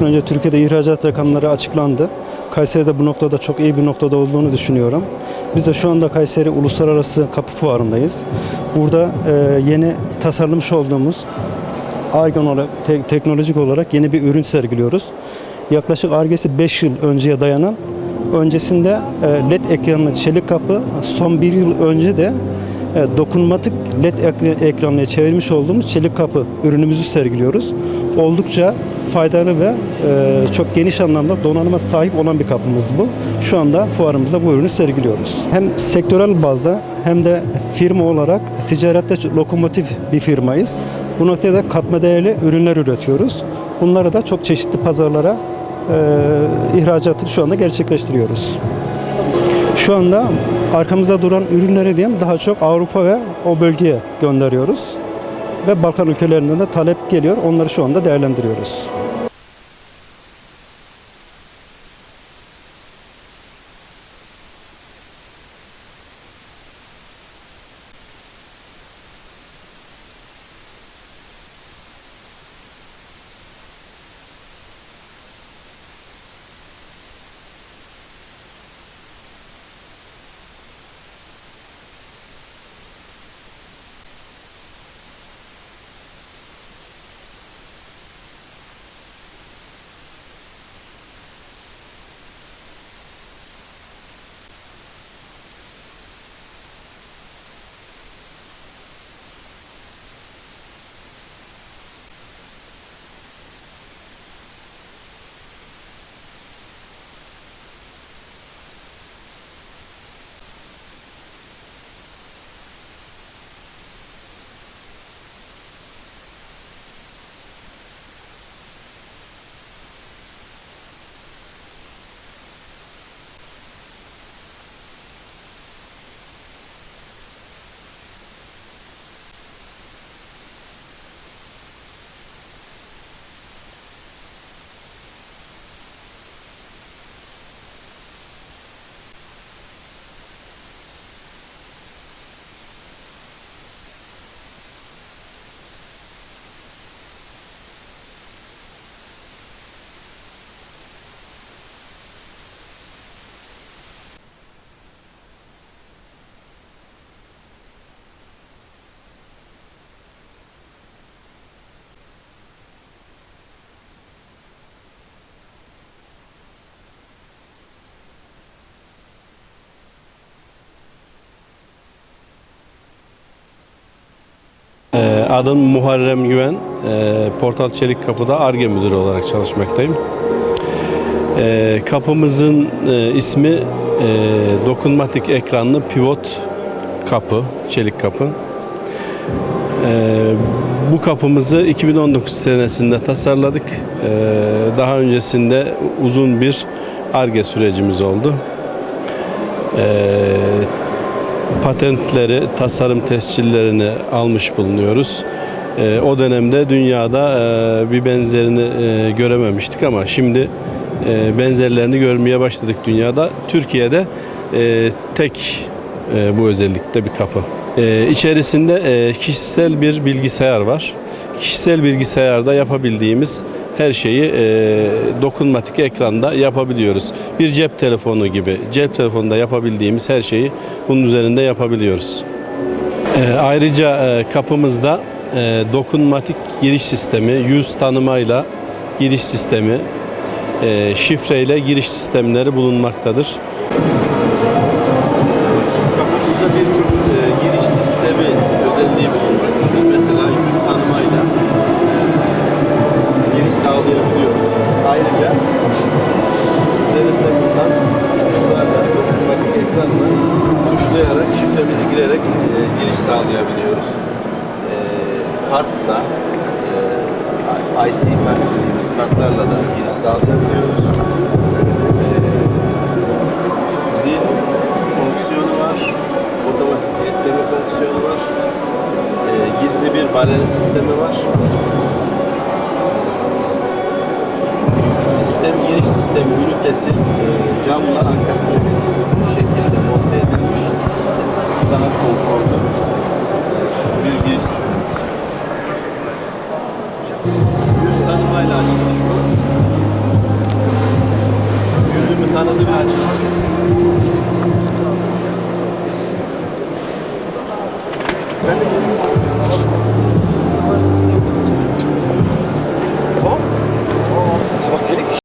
Önce Türkiye'de ihracat rakamları açıklandı. Kayseri'de bu noktada çok iyi bir noktada olduğunu düşünüyorum. Biz de şu anda Kayseri Uluslararası Kapı Fuarı'ndayız. Burada e, yeni tasarlamış olduğumuz Argon olarak, te- teknolojik olarak yeni bir ürün sergiliyoruz. Yaklaşık argesi 5 yıl önceye dayanan, öncesinde e, LED ekranlı çelik kapı, son bir yıl önce de e, dokunmatik LED ekra- ekranlıya çevirmiş olduğumuz çelik kapı ürünümüzü sergiliyoruz. Oldukça faydalı ve e, çok geniş anlamda donanıma sahip olan bir kapımız bu. Şu anda fuarımızda bu ürünü sergiliyoruz. Hem sektörel bazda hem de firma olarak ticarette lokomotif bir firmayız. Bu noktada katma değerli ürünler üretiyoruz. Bunları da çok çeşitli pazarlara e, ihracatını şu anda gerçekleştiriyoruz. Şu anda arkamızda duran ürünleri diyeyim daha çok Avrupa ve o bölgeye gönderiyoruz. Ve Balkan ülkelerinden de talep geliyor. Onları şu anda değerlendiriyoruz. Adım Muharrem Güven. Ee, Portal Çelik Kapı'da ARGE müdürü olarak çalışmaktayım. Ee, Kapımızın e, ismi e, dokunmatik ekranlı pivot kapı, çelik kapı. Ee, Bu kapımızı 2019 senesinde tasarladık. Ee, Daha öncesinde uzun bir ARGE sürecimiz oldu. Patentleri, tasarım tescillerini almış bulunuyoruz. Ee, o dönemde dünyada e, bir benzerini e, görememiştik ama şimdi e, benzerlerini görmeye başladık dünyada. Türkiye'de e, tek e, bu özellikte bir kapı. E, içerisinde e, kişisel bir bilgisayar var. Kişisel bilgisayarda yapabildiğimiz her şeyi e, dokunmatik ekranda yapabiliyoruz. Bir cep telefonu gibi cep telefonunda yapabildiğimiz her şeyi bunun üzerinde yapabiliyoruz. E, ayrıca e, kapımızda e, dokunmatik giriş sistemi, yüz tanımayla giriş sistemi, e, şifreyle giriş sistemleri bulunmaktadır. Giriş sağlayabiliyoruz. E, kartla, e, IC dediğimiz kartlarla da giriş sağlayabiliyoruz. E, zil fonksiyonu var, otomatik ekleme fonksiyonu var, e, gizli bir barel sistemi var. sistem giriş sistemi ünitesi e, camla ankastre bir şekilde monte edilmiş. Daha konforlu